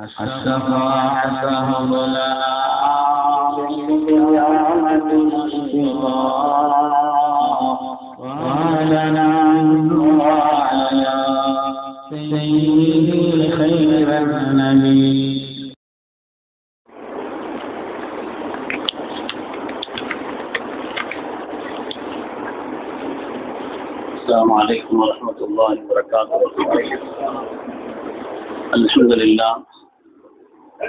الشفاعة لنا بالقيامة مسلما وعلنا وعلى سيدي خير النبي السلام عليكم ورحمة الله وبركاته الحمد لله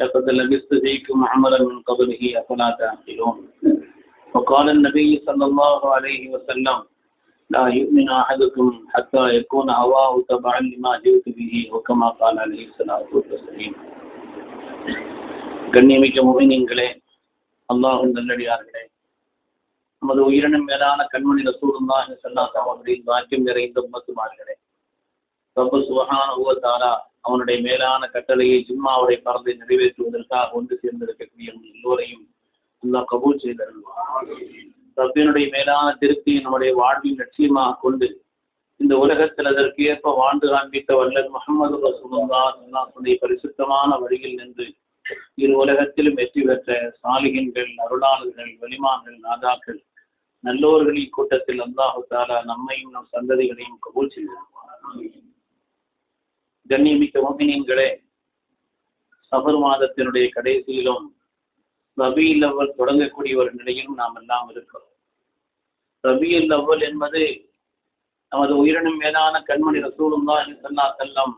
لقد لبثت فيكم عملا من قبله أفلا تعقلون وقال النبي صلى الله عليه وسلم لا يؤمن أحدكم حتى يكون هواه تبعا لما جئت به وكما قال عليه الصلاة والسلام கண்ணியமிக்க முகினீங்களே அல்லாஹும் நல்லடியார்களே நமது உயிரினும் மேலான கண்மணி ரசூலுல்லாஹி ஸல்லல்லாஹு அவர்களின் வாக்கியம் நிறைந்த உம்மத்துமார்களே ரப்பு சுபஹானஹு தாரா அவனுடைய மேலான கட்டளையை ஜும்மாவுடைய பரந்தை நிறைவேற்றுவதற்காக ஒன்று சேர்ந்திருக்கக்கூடிய எல்லோரையும் அல்லாஹ் கபூல் செய்தருள்வார் ரப்பினுடைய மேலான திருப்தியை நம்முடைய வாழ்வின் லட்சியமாக கொண்டு இந்த உலகத்தில் அதற்கு ஏற்ப வாழ்ந்து காண்பித்த வல்லர் முகமது ரசூலுல்லாஹி பரிசுத்தமான வழியில் நின்று இரு உலகத்திலும் வெற்றி பெற்ற சாலிகன்கள் அருளாளர்கள் வலிமான்கள் நாதாக்கள் நல்லோர்களின் கூட்டத்தில் அல்லாஹு தாலா நம்மையும் நம் சந்ததிகளையும் கபூல் செய்திருப்பார் கண்ணியமிக்க மோகினியங்களே சபர் மாதத்தினுடைய கடைசியிலும் ரபியில் அவ்வல் தொடங்கக்கூடிய ஒரு நிலையிலும் நாம் எல்லாம் இருக்கிறோம். ரபியில் அவ்வல் என்பது நமது உயிரினும் மேலான கண்மணி ரசூலுல்லாஹி ஸல்லல்லாஹு செல்லம்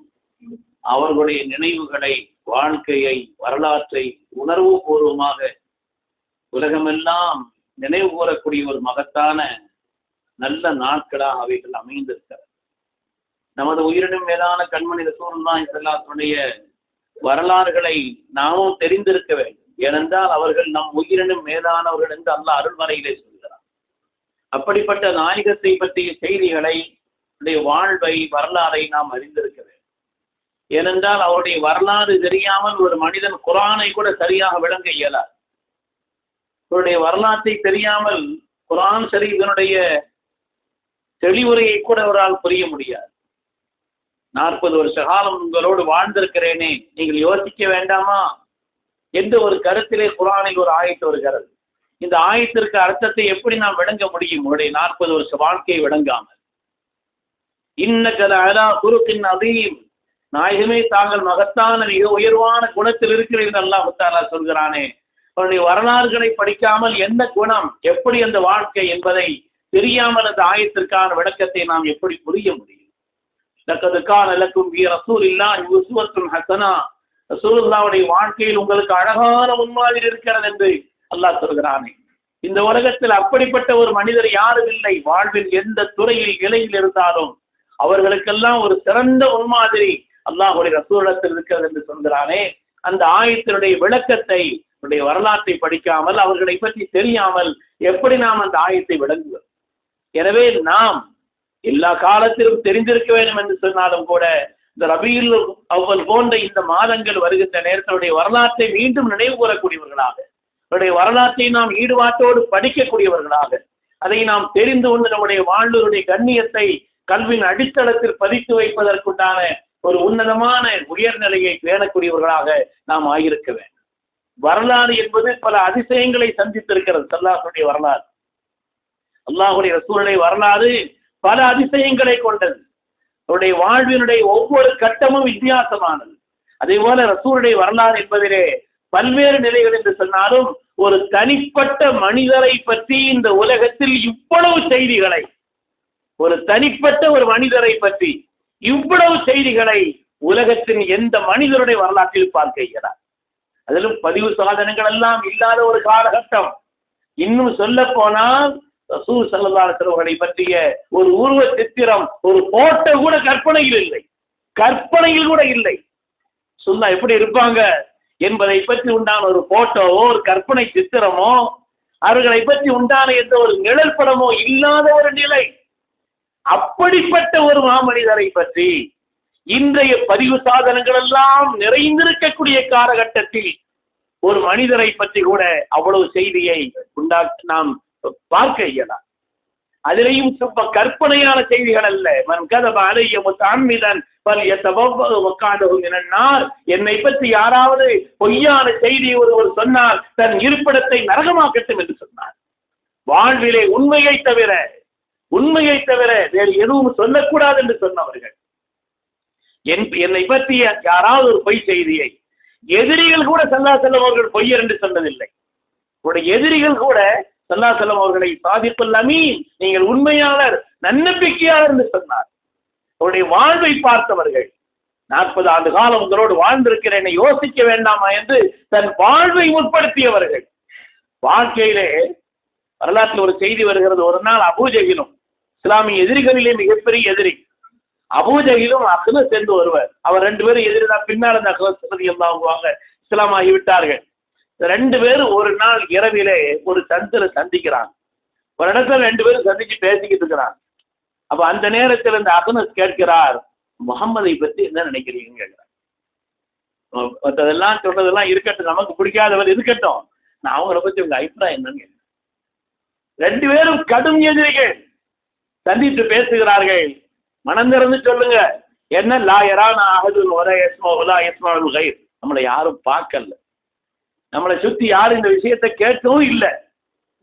அவர்களுடைய நினைவுகளை வாழ்க்கையை வரலாற்றை உணர்வு பூர்வமாக உலகமெல்லாம் நினைவு கூறக்கூடிய ஒரு மகத்தான நல்ல நாட்களாக அவைகள் அமைந்திருக்கிறது. நமது உயிரினும் மேலான கண்மணி ரசூலுல்லாஹி ஸல்லல்லாஹுடைய வரலாறுகளை நாமும் தெரிந்திருக்க வேண்டும். ஏனென்றால் அவர்கள் நம் உயிரினும் மேலானவர்கள் என்று அல்ல அருள்மறையிலே சொல்கிறார் அப்படிப்பட்ட நாயகத்தை பற்றிய செய்திகளை வாழ்வை வரலாறை நாம் அறிந்திருக்க வேண்டும். ஏனென்றால் அவருடைய வரலாறு தெரியாமல் ஒரு மனிதன் குரானை கூட சரியாக விளங்க இயலார் அவருடைய வரலாற்றை தெரியாமல் குரான் ஷரீஃபினுடைய தெளிவுரையை கூட அவரால் புரிய முடியாது. நாற்பது வருஷ காலம் உங்களோடு வாழ்ந்திருக்கிறேனே. நீங்கள் யோசிக்க வேண்டாமா? எந்த ஒரு கருத்திலே குரானில் ஒரு ஆயத்து வருகிறது. இந்த ஆயத்திற்கு அர்த்தத்தை எப்படி நாம் விளங்க முடியும்? உங்களுடைய நாற்பது வருஷ வாழ்க்கையை விளங்காமல். இன்னக்கல அலா குருக்கின் அதையும் நாயகமே தாங்கள் மகத்தான மிக உயர்வான குணத்தில் இருக்கிறீர்கள் அல்லாஹ் முத்தாலா சொல்கிறானே. அவருடைய வரலாறுகளை படிக்காமல் எந்த குணம் எப்படி அந்த வாழ்க்கை என்பதை தெரியாமல் அந்த ஆயத்திற்கான விளக்கத்தை நாம் எப்படி புரிய முடியும்? லக்கது கான லக்கும் வீ ரசூல் இல்லா உசுவத்தும் ஹசனா ரசூலுல்லாவுடைய வாழ்க்கையில் உங்களுக்கு அழகான முன்மாதிரி இருக்கிறது என்று அல்லாஹ் சொல்கிறானே. இந்த உலகத்தில் அப்படிப்பட்ட ஒரு மனிதர் யாரும் இல்லை. வாழ்வில் எந்த துறையில் இலையில் இருந்தாலும் அவர்களுக்கெல்லாம் ஒரு சிறந்த முன்மாதிரி அல்லாஹுடைய ரசூலத்தில் இருக்கிறது என்று சொல்கிறானே. அந்த ஆயத்தினுடைய விளக்கத்தை உடைய வரலாற்றை படிக்காமல் அவர்களை பற்றி தெரியாமல் எப்படி நாம் அந்த ஆயத்தை விளங்குவோம்? எனவே நாம் எல்லா காலத்திலும் தெரிந்திருக்க வேண்டும் என்று சொன்னாலும் கூட இந்த ரபியில் அவ்வள் போன்ற இந்த மாதங்கள் வருகின்ற நேரத்தினுடைய வரலாற்றை மீண்டும் நினைவு கூறக்கூடியவர்களாக அவருடைய வரலாற்றை நாம் ஈடுபாட்டோடு படிக்கக்கூடியவர்களாக அதை நாம் தெரிந்து கொண்டு நம்முடைய வாழ்வருடைய கண்ணியத்தை கல்வியின் அடித்தளத்தில் பதித்து வைப்பதற்குண்டான ஒரு உன்னதமான உயர்நிலையை பேணக்கூடியவர்களாக நாம் ஆகியிருக்க வேண்டும். வரலாறு என்பது பல அதிசயங்களை சந்தித்திருக்கிறது சல்லாஹுடைய வரலாறு. அல்லாஹுடைய ரசூலுடைய வரலாறு பல அதிசயங்களை கொண்டது. அவருடைய வாழ்வினுடைய ஒவ்வொரு கட்டமும் வித்தியாசமானது. அதே போல ரசூருடைய வரலாறு என்பதிலே பல்வேறு நிலைகள் என்று சொன்னாலும் ஒரு தனிப்பட்ட மனிதரை பற்றி இந்த உலகத்தில் இவ்வளவு செய்திகளை ஒரு தனிப்பட்ட ஒரு மனிதரை பற்றி இவ்வளவு செய்திகளை உலகத்தின் எந்த மனிதருடைய வரலாற்றில் பார்க்க இயலாது. அதிலும் பதிவு சாதனங்கள் எல்லாம் இல்லாத ஒரு காலகட்டம். இன்னும் சொல்ல போனால் ரசூல் சல்லல்லாஹுவை பற்றிய ஒரு உருவ சித்திரம் ஒரு போட்டோ கூட கற்பனையில் இல்லை. கற்பனையில் கூட இல்லை. சுன்னா எப்படி இருப்பாங்க என்பதை பற்றி உண்டான ஒரு போட்டோவோ ஒரு கற்பனை சித்திரமோ அவர்களை பற்றி உண்டான எந்த ஒரு நிழல் படமோ இல்லாத ஒரு நிலை. அப்படிப்பட்ட ஒரு மாமனிதரை பற்றி இன்றைய பதிவு சாதனங்கள் எல்லாம் நிறைந்திருக்கக்கூடிய காலகட்டத்தில் ஒரு மனிதரை பற்றி கூட அவ்வளவு செய்தியை உண்டாக்க நாம் பார்க்க இயலாம் அதிலையும் சுப்ப கற்பனையான செய்திகள் அல்ல. மன் கதப அலைய முத்தான்மிதன் பல் உட்காந்தகும் என்னார் என்னை பற்றி யாராவது பொய்யான செய்தி ஒருவர் சொன்னால் தன் இருப்பிடத்தை நரகமாக்கட்டும் என்று சொன்னார். வாழ்விலே உண்மையை தவிர உண்மையை தவிர வேறு எதுவும் சொல்லக்கூடாது என்று சொன்னவர்கள். என் என்னை பற்றிய யாராவது ஒரு பொய் செய்தியை எதிரிகள் கூட சல்லா செல்லம் அவர்கள் பொய்யர் என்று சொன்னதில்லை. உங்களுடைய எதிரிகள் கூட சல்லா செல்லம் அவர்களை சாதிப்புல் அமீன். நீங்கள் உண்மையாளர் நன்னம்பிக்கையாளர் என்று சொன்னார். அவருடைய வாழ்வை பார்த்தவர்கள் நாற்பது ஆண்டு காலம் உங்களோடு வாழ்ந்திருக்கிறேன் யோசிக்க வேண்டாமா என்று தன் வாழ்வை முற்படுத்தியவர்கள். வாழ்க்கையிலே வரலாற்றில் ஒரு செய்தி வருகிறது. ஒரு நாள் அபூஜகிலும் இஸ்லாமிய எதிரிகளிலே மிகப்பெரிய எதிரி. அபூஜகிலும் அகல சேர்ந்து வருவர். அவர் ரெண்டு பேரும் எதிரி தான் பின்னால் அந்த அகல எல்லாம் வாங்க இஸ்லாம் ஆகிவிட்டார்கள் ரெண்டு பேரும் ஒரு நாள் இரவிலே ஒரு சந்தில சந்திக்கிறாங்க. ஒரு இடத்துல ரெண்டு பேரும் சந்திச்சு பேசிக்கிட்டு இருக்கிறாங்க. அப்ப அந்த நேரத்தில் இந்த அகனஸ் கேட்கிறார் முகம்மதை பற்றி என்ன நினைக்கிறீங்கன்னு கேட்கிறார். மற்றதெல்லாம் சொல்றதெல்லாம் இருக்கட்டும் நமக்கு பிடிக்காதவர் இருக்கட்டும். நான் அவங்கள பத்தி உங்க அபிப்பிராயம் என்னன்னு கேட்கிறேன். ரெண்டு பேரும் கடும் எதிரிகள். சந்தித்து பேசுகிறார்கள். மனம் திறந்து சொல்லுங்க. என்ன லாயரா நான் அகதுல் ஒரே எஸ்மா உலா எஸ்மா கை நம்மளை யாரும் பார்க்கல. நம்மளை சுத்தி யாரும் இந்த விஷயத்தை கேட்கவும் இல்லை.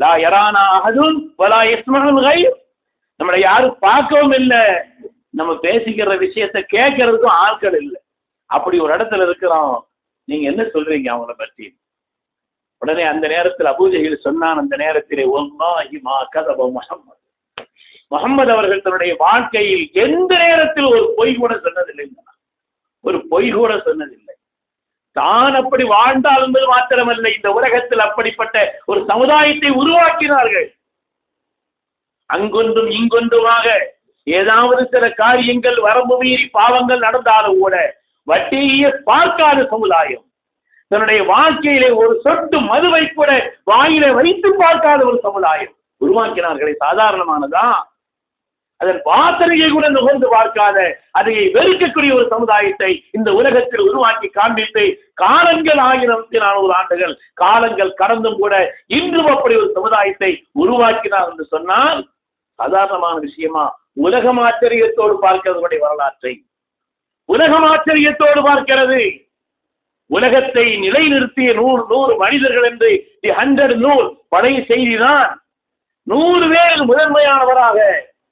லா யரானா அகதுல் வலா எஸ்மாவுல் நம்மளை யாரும் பார்க்கவும் இல்லை. நம்ம பேசிக்கிற விஷயத்தை கேட்கறதுக்கும் ஆட்கள் இல்லை. அப்படி ஒரு இடத்துல இருக்கிறோம். நீங்க என்ன சொல்றீங்க அவங்கள பற்றி? உடனே அந்த நேரத்தில் அபூஜைகள் சொன்னான் அந்த நேரத்திலே ஒல்லாஹி கதப முகம்மது முகமது அவர்கள் தன்னுடைய வாழ்க்கையில் எந்த நேரத்தில் ஒரு பொய் கூட சொன்னதில்லை. ஒரு பொய் கூட சொன்னதில்லை. தான் அப்படி வாழ்ந்தால் என்பது மாத்திரமல்ல இந்த உலகத்தில் அப்படிப்பட்ட ஒரு சமுதாயத்தை உருவாக்கினார்கள். அங்கொன்றும் இங்கொன்றுமாக ஏதாவது சில காரியங்கள் வரம்பு மீறி பாவங்கள் நடந்தாலும் கூட வட்டியை பார்க்காத சமுதாயம் தன்னுடைய வாழ்க்கையிலே ஒரு சொட்டு மதுவை கூட வாயில வைத்து பார்க்காத ஒரு சமுதாயம் உருவாக்கினார்களே சாதாரணமானதான் அதன் வாசனையை கூட நுகர்ந்து பார்க்காத அதை வெறுக்கக்கூடிய ஒரு சமுதாயத்தை இந்த உலகத்தில் உருவாக்கி காண்பித்து காலங்கள் ஆயிரத்தி நானூறு ஆண்டுகள் காலங்கள் கடந்தும் கூட இன்றும் அப்படி ஒரு சமுதாயத்தை உருவாக்கினார் என்று சொன்னால் சாதாரணமான விஷயமா? உலகம் ஆச்சரியத்தோடு பார்க்கிறதுடைய வரலாற்றை. உலகம் ஆச்சரியத்தோடு பார்க்கிறது. உலகத்தை நிலைநிறுத்திய நூறு நூறு மனிதர்கள் என்று தி ஹண்ட்ரட் நூல் பழைய செய்திதான் நூறு பேர் முதன்மையானவராக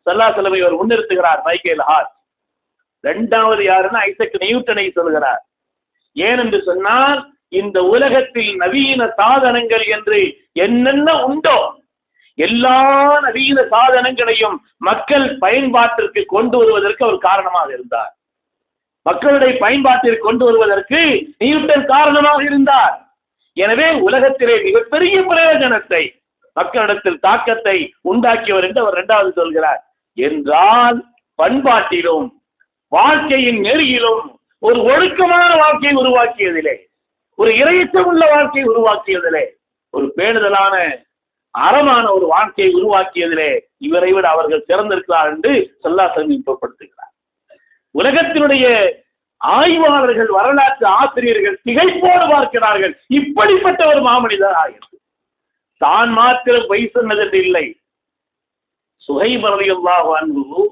சல்லா செலவை இவர் முன்னிறுத்துகிறார் மைக்கேல் ஹார்ட். இரண்டாவது யாருன்னா ஐசக் நியூட்டனை சொல்கிறார். ஏனென்று சொன்னால் இந்த உலகத்தில் நவீன சாதனங்கள் என்று என்னென்ன உண்டோ எல்லா நவீன சாதனங்களையும் மக்கள் பயன்பாட்டிற்கு கொண்டு வருவதற்கு அவர் காரணமாக இருந்தார். மக்களுடைய பயன்பாட்டிற்கு கொண்டு வருவதற்கு நியூட்டன் காரணமாக இருந்தார். எனவே உலகத்திலே மிகப்பெரிய பிரயோஜனத்தை மக்களிடத்தில் தாக்கத்தை உண்டாக்கியவர் என்று அவர் இரண்டாவது சொல்கிறார். என்றால் பண்பாட்டிலும் வாழ்க்கையின் நெறியிலும் ஒரு ஒழுக்கமான வாழ்க்கையை உருவாக்கியதிலே ஒரு இறையச்சம் உள்ள வாழ்க்கையை உருவாக்கியதிலே ஒரு பேணுதலான அறமான ஒரு வாழ்க்கையை உருவாக்கியதிலே இவரை விட அவர்கள் சிறந்திருக்கிறார் என்று சொல்லா இன்பப்படுத்துகிறார் உலகத்தினுடைய ஆய்வாளர்கள் வரலாற்று ஆசிரியர்கள் திகைப்போடு பார்க்கிறார்கள். இப்படிப்பட்ட ஒரு மாமனிதர் ஆகிறது தான் மாத்திரம் பொய் சொன்னதென்று இல்லை. சுகைபரதியல்லாஹு அன்பு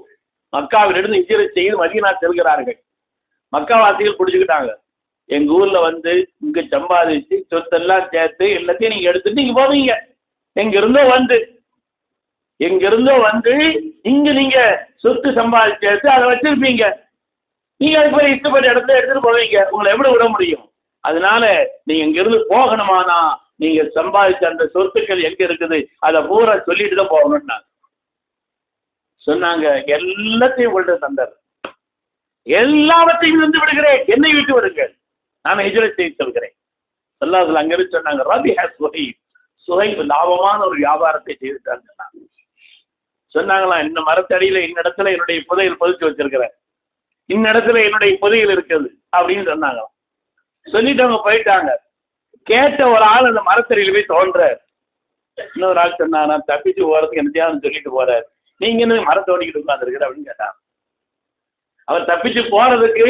மக்காவிலிருந்து இஜிரை செய்து மதீனா செல்கிறார்கள். மக்காவாசிகள் பிடிச்சுக்கிட்டாங்க. எங்க ஊர்ல வந்து இங்க சம்பாதிச்சு சொத்தெல்லாம் சேர்த்து எல்லாத்தையும் நீங்க எடுத்துட்டு நீங்க போவீங்க. எங்க இருந்தோ வந்து. எங்க இருந்தோ வந்து இங்க நீங்க சொத்து சம்பாதிச்சு எடுத்து அதை வச்சிருப்பீங்க. நீங்க அதுக்கு போய் இஷ்டப்பட்ட இடத்துல எடுத்துட்டு போவீங்க. உங்களை எப்படி விட முடியும்? அதனால நீங்க இங்க இருந்து போகணுமானா நீங்க சம்பாதிச்ச அந்த சொத்துக்கள் எங்க இருக்குது? அதை பூரா சொல்லிட்டு தான் போகணும்னா. சொன்னாங்க எல்லாத்தையும் உங்கள்ட்ட தந்தார். எல்லாவற்றையும் இருந்து விடுகிறேன். என்னை விட்டு விடுங்கள். நான் ஹிஜ்ரத் செய்து சொல்கிறேன் சொல்லாதுல அங்கிருந்து சொன்னாங்க ரபி ஹேஸ் சுஹை சுஹை லாபமான ஒரு வியாபாரத்தை செய்துட்டாங்க. சொன்னாங்களாம் இந்த மரத்தடியில இந்த இடத்துல என்னுடைய புதையல் பதிச்சு வச்சிருக்கிறேன். இந்த இடத்துல என்னுடைய புதையல் இருக்குது. அப்படின்னு சொன்னாங்களாம். சொல்லிட்டு அவங்க போயிட்டாங்க. கேட்ட ஒரு ஆள் அந்த மரத்தடியில் போய் தோன்றார். இன்னொரு ஆள் சொன்னா நான் தப்பிச்சு போறதுக்கு என்னத்தையாவது சொல்லிட்டு போறாரு. நீங்க என்ன மரத்தை ஓடிக்கிட்டு உட்காந்துருக்கிற அப்படின்னு கேட்டான் அவர் தப்பிச்சு போறதுக்கு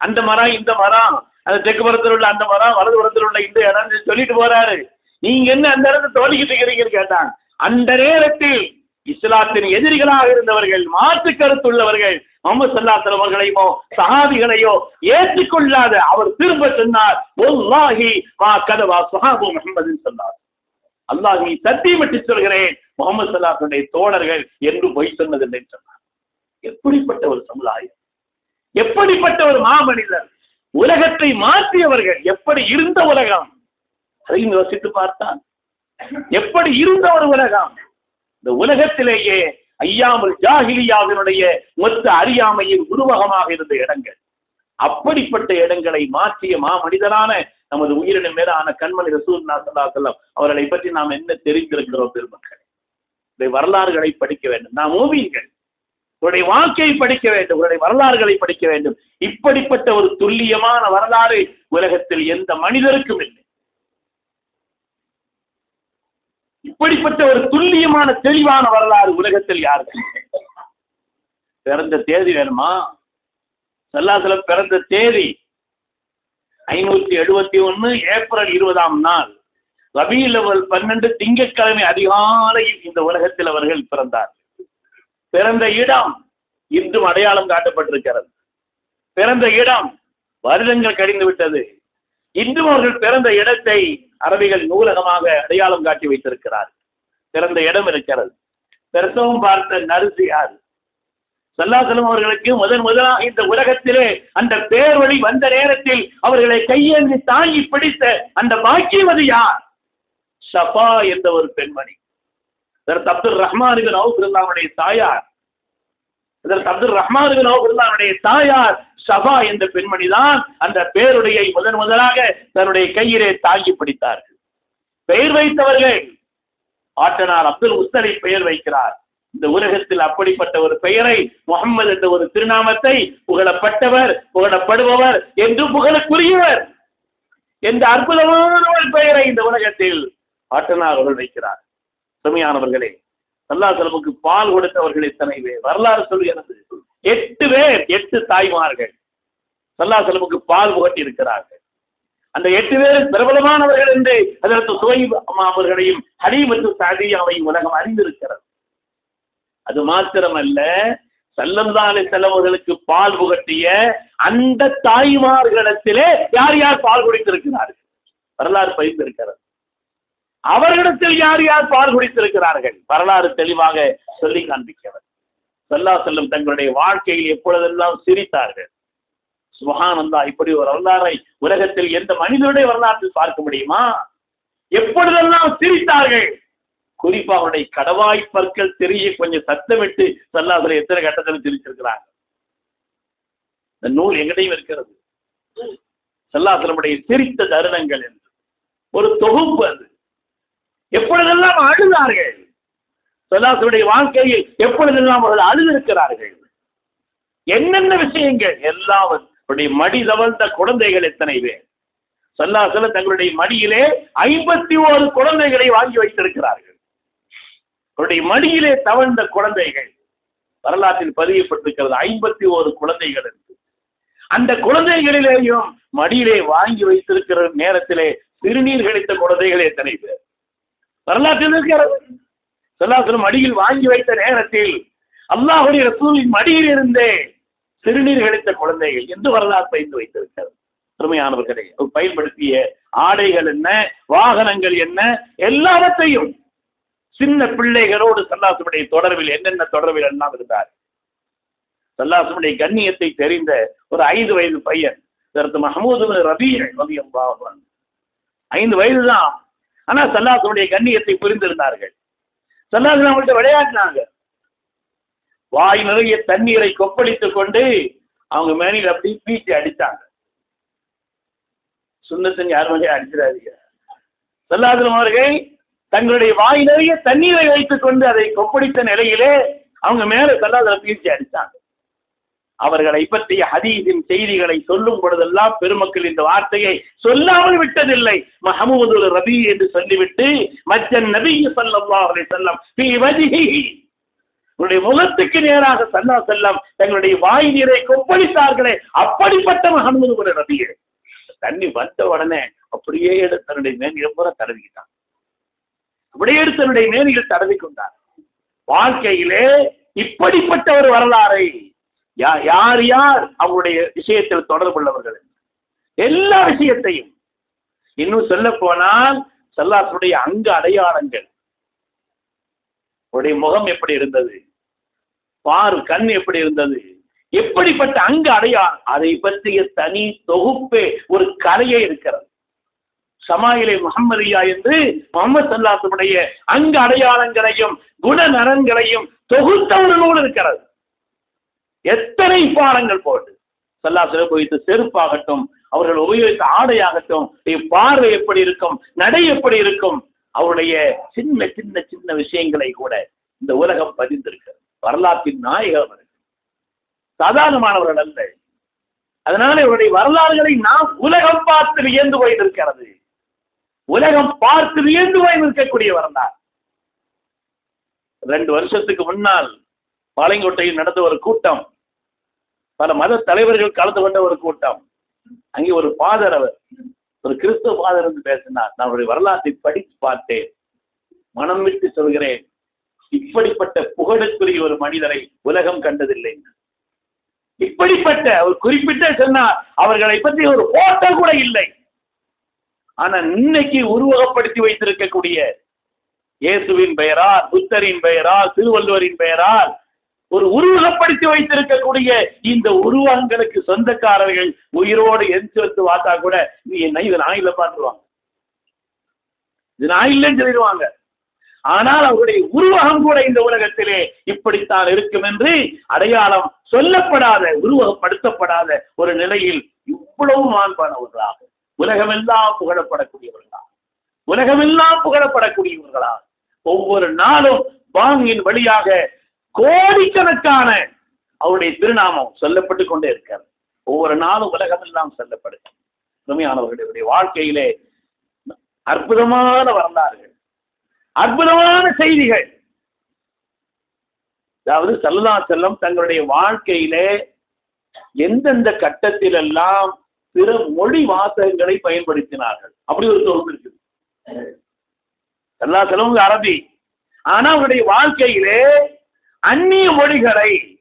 அந்த மரம் இந்த மரம் அந்த தெற்கு புறத்தில் உள்ள அந்த மரம் வலது புறத்தில் உள்ள இந்த இடம் சொல்லிட்டு போறாரு. நீங்க என்ன அந்த இடத்தை தோண்டிக்கிட்டு இருக்கிறீங்கன்னு கேட்டான். அந்த நேரத்தில் இஸ்லாத்தின் எதிரிகளாக இருந்தவர்கள் மாற்று கருத்துள்ளவர்கள் முகமது சல்லாத்தல் அவர்களையோ சஹாபிகளையோ ஏற்றுக்கொள்ளாத அவர் திரும்ப சொன்னார் ஒல்லாஹி வா கதவா சுஹாபு முகமது சொன்னார். அல்லாஹி சத்தியமிட்டு சொல்கிறேன். முகமது சல்லாத்துடைய தோழர்கள் என்று பொய் சொன்னதில்லை சொன்னார். எப்படிப்பட்ட ஒரு சமுதாயம்? எப்படிப்பட்ட ஒரு மாமனிதர்? உலகத்தை மாற்றியவர்கள் எப்படி இருந்த உலகம்? அதையும் யோசித்து பார்த்தான். எப்படி இருந்த ஒரு உலகம்? இந்த உலகத்திலேயே ஐயாமல் ஜாகிலியாவினுடைய மொத்த அறியாமையின் உருவகமாக இருந்த இடங்கள். அப்படிப்பட்ட இடங்களை மாற்றிய மாமனிதரான நமது உயிரின மேலான கண்மணி ரசூல்லா ஸல்லல்லாஹு செல்லம் அவர்களை பற்றி நாம் என்ன தெரிந்திருக்கிறோம் பெருமக்கள்? இதை வரலாறுகளை படிக்க வேண்டும். நாம் ஓவியங்கள். உங்களுடைய வாழ்க்கையை படிக்க வேண்டும். உங்களுடைய வரலாறுகளை படிக்க வேண்டும். இப்படிப்பட்ட ஒரு துல்லியமான வரலாறு உலகத்தில் எந்த மனிதருக்கும் இல்லை. இப்படிப்பட்ட ஒரு துல்லியமான தெளிவான வரலாறு உலகத்தில் யாருக்கும் பிறந்த தேதி வேணுமா? சல்லாசலம் பிறந்த தேதி ஐநூத்தி எழுபத்தி ஒன்னு ஏப்ரல் இருபதாம் நாள். ரபியுல் லெவல் பன்னெண்டு திங்கட்கிழமை அதிகாலையில் இந்த உலகத்தில் அவர்கள் பிறந்தார். பிறந்த இடம் இன்றும் அடையாளம் காட்டப்பட்டிருக்கிறது. பிறந்த இடம் வருடங்கள் கடிந்து விட்டது. இன்றும் அவர்கள் பிறந்த இடத்தை அரபிகள் நூலகமாக அடையாளம் காட்டி வைத்திருக்கிறார் பிறந்த இடம் இருக்கிறது. பிரசவம் பார்த்த நரிசு யார்? சல்லாசலம் அவர்களுக்கு முதன் முதலாக இந்த உலகத்திலே அந்த பேர்வழி வந்த நேரத்தில் அவர்களை கையேந்தி தாங்கி பிடித்த அந்த பாக்கியவதி யார்? ஷபா என்ற ஒரு பெண்மணி. இதற்கு அப்துல் ரஹ்மான் அவருடைய தாயார். இதற்கு அப்துல் ரஹ்மான் அவர்களுடைய தாயார் ஷபா என்ற பெண்மணி தான் அந்த பேருடையை முதன் முதலாக தன்னுடைய கையிலே தாங்கி பிடித்தார்கள். பெயர் வைத்தவர்கள். ஆட்டனார் அப்துல் முஸ்தலை பெயர் வைக்கிறார். இந்த உலகத்தில் அப்படிப்பட்ட ஒரு பெயரை முகம்மது என்ற ஒரு திருநாமத்தை புகழப்பட்டவர் புகழப்படுபவர் என்று புகழக்குரியவர் என்ற அற்புதமான ஒரு பெயரை இந்த உலகத்தில் ஆட்டனார் அவர்கள் வைக்கிறார். செமையானவர்களே சல்லாசலமுக்கு பால் கொடுத்தவர்கள் எத்தனை பேர் வரலாறு சொல்கிறது. எட்டு பேர் எட்டு தாய்மார்கள் சல்லாசலமுக்கு பால் புகட்டி இருக்கிறார்கள் அந்த எட்டு பேர் பிரபலமானவர்கள் என்று அதற்கு சுவை அவர்களையும் ஹரீமத்து சாதியாவையும் உலகம் அறிந்திருக்கிறது. அது மாத்திரமல்ல சல்லம்தாலை செலவுகளுக்கு பால் புகட்டிய அந்த தாய்மார்களிடத்திலே யார் யார் பால் குடித்திருக்கிறார்கள்? வரலாறு பயிர்ந்திருக்கிறது அவர்களிடத்தில் யார் யார் பால் குடித்திருக்கிறார்கள்? வரலாறு தெளிவாக சொல்லி காண்பிக்கிறது. சொல்லா செல்லும் தங்களுடைய வாழ்க்கையில் எப்பொழுதெல்லாம் சிரித்தார்கள்? சுபஹானந்தா இப்படி ஒரு வரலாறை உலகத்தில் எந்த மனிதனுடைய வரலாற்றில் பார்க்க முடியுமா? எப்பொழுதெல்லாம் சிரித்தார்கள்? குறிப்பா அவருடைய கடவாய் பற்கள் தெரிய கொஞ்சம் சத்தமிட்டு சல்லாசல எத்தனை கட்டத்தில் சிரிச்சிருக்கிறாங்க இந்த நூல் எங்கடையும் இருக்கிறது. சல்லாசலமுடைய சிரித்த தருணங்கள் என்று. ஒரு தொகுப்பு அது. எப்பொழுதெல்லாம் அழுதார்கள்? சல்லாசலுடைய வாழ்க்கையில் எப்பொழுதெல்லாம் அவர்கள் அழுதிருக்கிறார்கள்? என்னென்ன விஷயங்கள்? எல்லாவற்றுடைய மடி தவழ்ந்த குழந்தைகள் எத்தனை பேர்? சல்லாசல தங்களுடைய மடியிலே ஐம்பத்தி ஓரு குழந்தைகளை வாங்கி வைத்திருக்கிறார்கள். அவருடைய மடியிலே தவழ்ந்த குழந்தைகள். வரலாற்றில் பதியப்பட்டிருக்கிறது. ஐம்பத்தி ஓரு குழந்தைகள் என்று அந்த குழந்தைகளிலேயும் மடியிலே வாங்கி வைத்திருக்கிற நேரத்திலே சிறுநீர் கழித்த குழந்தைகள் எத்தனை பேர்? வரலாற்றில் இருக்கிறது. சொல்லாசலம் மடியில் வாங்கி வைத்த நேரத்தில் அல்லாஹுடைய ரசூலின் மடியில் இருந்தே சிறுநீர் கழித்த குழந்தைகள் என்று வரலாறு பயந்து வைத்திருக்கிறது. அருமையானவர்களே பயன்படுத்திய ஆடைகள் என்ன வாகனங்கள் என்ன எல்லாவற்றையும் சின்ன பிள்ளைகளோடு சல்லாசுடைய தொடர்பில் என்னென்ன தொடர்பில் எல்லாம் இருந்தார்? சல்லாசுடைய கண்ணியத்தை தெரிந்த ஒரு ஐந்து வயது பையன் இதற்கு மஹமூது ரபி ஐந்து வயது தான் ஆனா சல்லாசுடைய கண்ணியத்தை புரிந்திருந்தார்கள். சல்லாசன் அவங்கள்ட்ட விளையாடினாங்க. வாய் நிறைய தண்ணீரை கொப்பளித்துக் கொண்டு அவங்க மேனில் அப்படி பீச்சு அடித்தாங்க. சுண்ணத்தின் யார் வகையை அடிச்சிடாதீங்க. சல்லாசனம் அவர்கள் தங்களுடைய வாய் நிறைய தண்ணீரை வைத்துக் கொண்டு அதை கொப்பளித்த நிலையிலே அவங்க மேல கல்லாதல பீச்சி அடித்தாங்க. அவர்களை பற்றிய ஹதீஸின் செய்திகளை சொல்லும் பொழுதெல்லாம் பெருமக்கள் இந்த வார்த்தையை சொல்லாமல் விட்டதில்லை. மஹமூது ரபி என்று சொல்லிவிட்டு மச்சன் நபி ஸல்லல்லாஹு அவரை செல்லம் ஃபீ உன்னுடைய முகத்துக்கு நேராக சல்லா செல்லம் தங்களுடைய வாய் நீரை கொப்பளித்தார்களே அப்படிப்பட்ட மகமது ஒரு தண்ணி வந்த உடனே அப்படியே தன்னுடைய மேல் எவ்வளவு தடவிக்கிட்டான். அப்படியே தன்னுடைய மேனியில் தடவி கொண்டார் வாழ்க்கையிலே இப்படிப்பட்ட ஒரு வரலாறை யா- யார் யார் அவருடைய விஷயத்தில் தொடர்பு உள்ளவர்கள்? எல்லா விஷயத்தையும். இன்னும் சொல்ல போனால் சல்லாசுடைய அங்க அடையாளங்கள். உடைய முகம் எப்படி இருந்தது? பார் கண் எப்படி இருந்தது? எப்படிப்பட்ட அங்க அடையாளம் அதை பற்றிய தனி தொகுப்பே ஒரு கலையே இருக்கிறது. சமாயிலே முகம்மதியா என்று முகமது சல்லாசனுடைய அங்க அடையாளங்களையும் குணநலன்களையும் தொகுத்த ஒரு நூல் இருக்கிறது எத்தனை பாடங்கள் போட்டு சல்லாசில உபயோகித்த செருப்பாகட்டும் அவர்கள் உபயோகித்த ஆடையாகட்டும் பார்வை எப்படி இருக்கும் நடை எப்படி இருக்கும் அவருடைய சின்ன சின்ன சின்ன விஷயங்களை கூட இந்த உலகம் பதிந்திருக்கு வரலாற்றின் நாயகம் சாதாரணமானவர்கள் அல்ல. அதனால இவருடைய வரலாறுகளை நாம் உலகம் பார்த்து வியந்து போயிருக்கிறது உலகம் பார்த்து வியந்து போய் நிற்கக்கூடிய ரெண்டு வருஷத்துக்கு முன்னால் பாளையங்கோட்டையில் நடந்த ஒரு கூட்டம் பல மத தலைவர்கள் கலந்து கொண்ட ஒரு கூட்டம். அங்கே ஒரு ஃபாதர் அவர் ஒரு கிறிஸ்துவ ஃபாதர் வந்து பேசினார் நான் அவருடைய வரலாற்றை படித்து பார்த்தேன். மனம் விட்டு சொல்கிறேன். இப்படிப்பட்ட புகழுக்குரிய ஒரு மனிதரை உலகம் கண்டதில்லை. இப்படிப்பட்ட ஒரு குறிப்பிட்ட சொன்னார். அவர்களை பற்றி ஒரு போட்டோ கூட இல்லை. ஆனா இன்னைக்கு உருவகப்படுத்தி வைத்திருக்கக்கூடிய இயேசுவின் பெயரால் புத்தரின் பெயரால் திருவள்ளுவரின் பெயரால் ஒரு உருவகப்படுத்தி வைத்திருக்கக்கூடிய இந்த உருவங்களுக்கு சொந்தக்காரர்கள் உயிரோடு எரிச்சு வச்சு பார்த்தா கூட நீ என்ன இது நான் இல்லை பார்த்துருவாங்க இது நான் இல்லைன்னு சொல்லிடுவாங்க. ஆனால் அவருடைய உருவகம் கூட இந்த உலகத்திலே இப்படித்தான் இருக்கும் என்று அடையாளம் சொல்லப்படாத உருவகப்படுத்தப்படாத ஒரு நிலையில் இவ்வளவு மாண்பானவர்களாக உலகமெல்லாம் புகழப்படக்கூடியவர்களாக உலகமெல்லாம் புகழப்படக்கூடியவர்களாக ஒவ்வொரு நாளும் பாங்கின் வழியாக கோடிக்கணக்கான அவருடைய திருநாமம் சொல்லப்பட்டு கொண்டே இருக்கிறது. ஒவ்வொரு நாளும் உலகமெல்லாம் சொல்லப்படுது உண்மையானவர்களுடைய வாழ்க்கையிலே அற்புதமான வரலாறுகள் அற்புதமான செய்திகள். அதாவது சல்லா செல்லம் தங்களுடைய வாழ்க்கையிலே எந்தெந்த கட்டத்தில் எல்லாம் பிற மொழி வாசகங்களை பயன்படுத்தினார்கள். அப்படி ஒரு தொடர்பு இருக்குது. எல்லா செலவும் அரபி. ஆனா அவருடைய வாழ்க்கையிலே அந்நிய மொழிகளை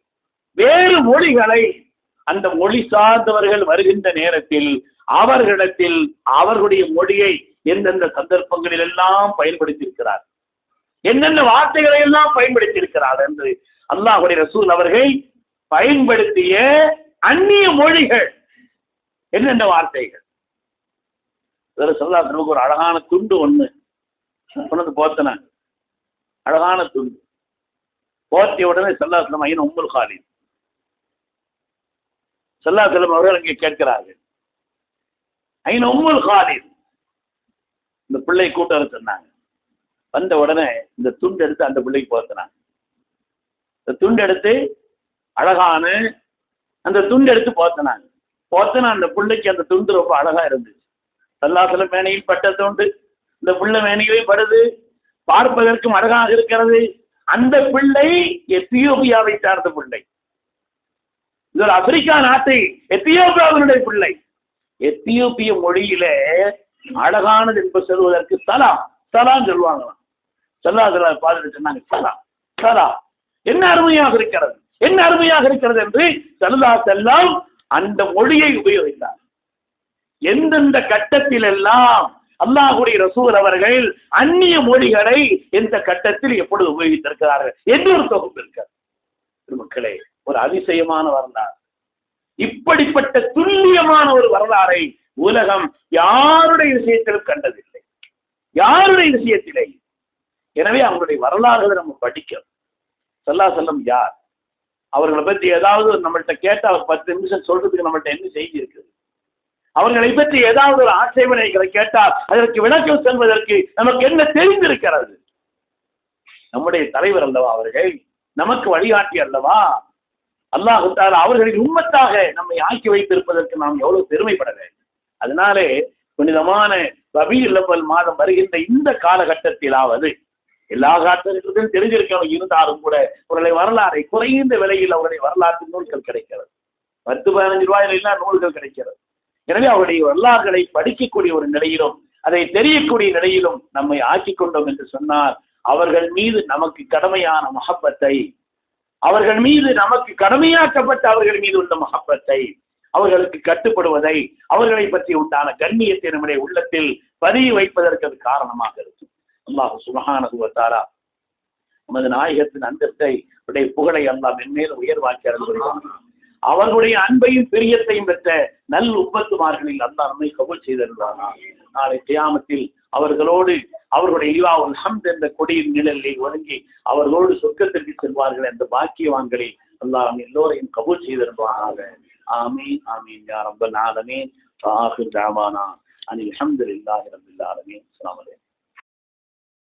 வேறு மொழிகளை அந்த மொழி சார்ந்தவர்கள் வருகின்ற நேரத்தில் அவர்களிடத்தில் அவர்களுடைய மொழியை எந்தெந்த சந்தர்ப்பங்களில் எல்லாம் பயன்படுத்தியிருக்கிறார்? என்னென்ன வார்த்தைகளை எல்லாம் பயன்படுத்தியிருக்கிறார் என்று அல்லாஹுடைய ரசூல் அவர்கள் பயன்படுத்திய அந்நிய மொழிகள். என்னென்ன வார்த்தைகள்? இதில் சொல்லா ஒரு அழகான துண்டு ஒன்று சொன்னது போத்தினாங்க அழகான துண்டு. போத்திய உடனே செல்லாசலம் ஐயன் உங்கள் காலின் செல்லாசலம் அவர்கள் அங்கே கேட்கிறார்கள். ஐயன் உம்முல் காலின் இந்த பிள்ளை கூட்டம் சொன்னாங்க. வந்த உடனே இந்த துண்டு எடுத்து அந்த பிள்ளைக்கு போத்தினாங்க. இந்த துண்டு எடுத்து அழகான அந்த துண்டு எடுத்து போத்தினாங்க. போத்தினா அந்த பிள்ளைக்கு அந்த துண்டு ரொம்ப அழகா இருந்துச்சு சல்லாசல மேனையில் பட்ட துண்டு இந்த பிள்ளை மேனையிலே படுது பார்ப்பதற்கும் அழகாக இருக்கிறது. அந்த பிள்ளை எத்தியோப்பியாவை சார்ந்த பிள்ளை. இது ஒரு ஆப்பிரிக்கா நாட்டை எத்தியோப்பியாவினுடைய பிள்ளை. எத்தியோப்பிய மொழியிலே அழகானது என்று சொல்வதற்கு சலாம் சலாம் சொல்லுவாங்களாம். சொல்லாத பார்த்துட்டு சொன்னாங்க சலாம் சலாம் என்ன அருமையாக இருக்கிறது? என்ன அருமையாக இருக்கிறது என்று சல்லா செல்லாம் அந்த மொழியை உபயோகித்தார். எந்தெந்த கட்டத்தில் எல்லாம் அல்லாஹுடைய ரசூல் அவர்கள் அந்நிய மொழிகளை எந்த கட்டத்தில் எப்பொழுது உபயோகித்திருக்கிறார்கள் என்று ஒரு தொகுப்பு இருக்கிறது மக்களே ஒரு அதிசயமான வரலாறு. இப்படிப்பட்ட துல்லியமான ஒரு வரலாறை உலகம் யாருடைய விஷயத்திலும் கண்டதில்லை. யாருடைய விஷயத்திலே? எனவே அவங்களுடைய வரலாறுகளை நம்ம படிக்கணும். சல்லா செல்லம் யார்? அவர்களை பற்றி ஏதாவது நம்மள்கிட்ட கேட்டால் ஒரு பத்து நிமிஷம் சொல்றதுக்கு நம்மள்ட்ட என்ன செய்தி இருக்குது? அவர்களை பற்றி ஏதாவது ஒரு ஆட்சேபனைகளை கேட்டால் அதற்கு விளக்கம் செல்வதற்கு நமக்கு என்ன தெரிந்திருக்கிறது? நம்முடைய தலைவர் அல்லவா அவர்கள்? நமக்கு வழிகாட்டி அல்லவா? அல்லாஹு அவர்களின் உண்மத்தாக நம்மை ஆக்கி வைத்திருப்பதற்கு நாம் எவ்வளவு பெருமைப்பட வேண்டும். அதனாலே புனிதமான ரபி இல்லப்பல் மாதம் வருகின்ற இந்த காலகட்டத்திலாவது எல்லா காலத்திலும் தெரிஞ்சிருக்கணும் இருந்தாலும் கூட அவர்களை வரலாறை குறைந்த விலையில் அவருடைய வரலாற்று நூல்கள் கிடைக்கிறது. பத்து பதினஞ்சு ரூபாயில எல்லாம் நூல்கள் கிடைக்கிறது. எனவே அவருடைய வரலாறுகளை படிக்கக்கூடிய ஒரு நிலையிலும் அதை தெரியக்கூடிய நிலையிலும் நம்மை ஆக்கி கொண்டோம் என்று சொன்னால் அவர்கள் மீது நமக்கு கடமையான மகப்பத்தை அவர்கள் மீது நமக்கு கடமையாக்கப்பட்ட அவர்கள் மீது உள்ள மகப்பத்தை அவர்களுக்கு கட்டுப்படுவதை அவர்களை பற்றி உண்டான கண்ணியத்தை நம்முடைய உள்ளத்தில் பதிய வைப்பதற்கு அது காரணமாக இருக்கும். அல்லாஹ் சுபஹானகுவத்தாரா நமது நாயகத்தின் அந்தத்தை உடைய புகழை அல்லாஹ் மென்மேலும் உயர்வாக்கி அருள்கிறான் அவர்களுடைய அன்பையும் பிரியத்தையும் பெற்ற நல் உப்பத்துமார்களில் அல்லாஹ் நம்மை கபல் செய்திருந்தானா நாளை கியாமத்தில் அவர்களோடு அவர்களுடைய இவாவுல் ஹம்த் என்ற கொடியின் நிழலில் ஒதுங்கி அவர்களோடு சொர்க்கத்திற்கு செல்வார்கள் என்ற பாக்கியவான்களை அல்லாஹ் எல்லோரையும் கபூல் செய்திருப்பாராக ஆமீன் ஆமீன். யா ரப்பல் ஆலமீன். ஆஹிர் ஜாமானா அனில் அல்ஹம்துலில்லாஹி ரப்பில் ஆலமீன். அஸ்ஸலாமு அலைக்கும்.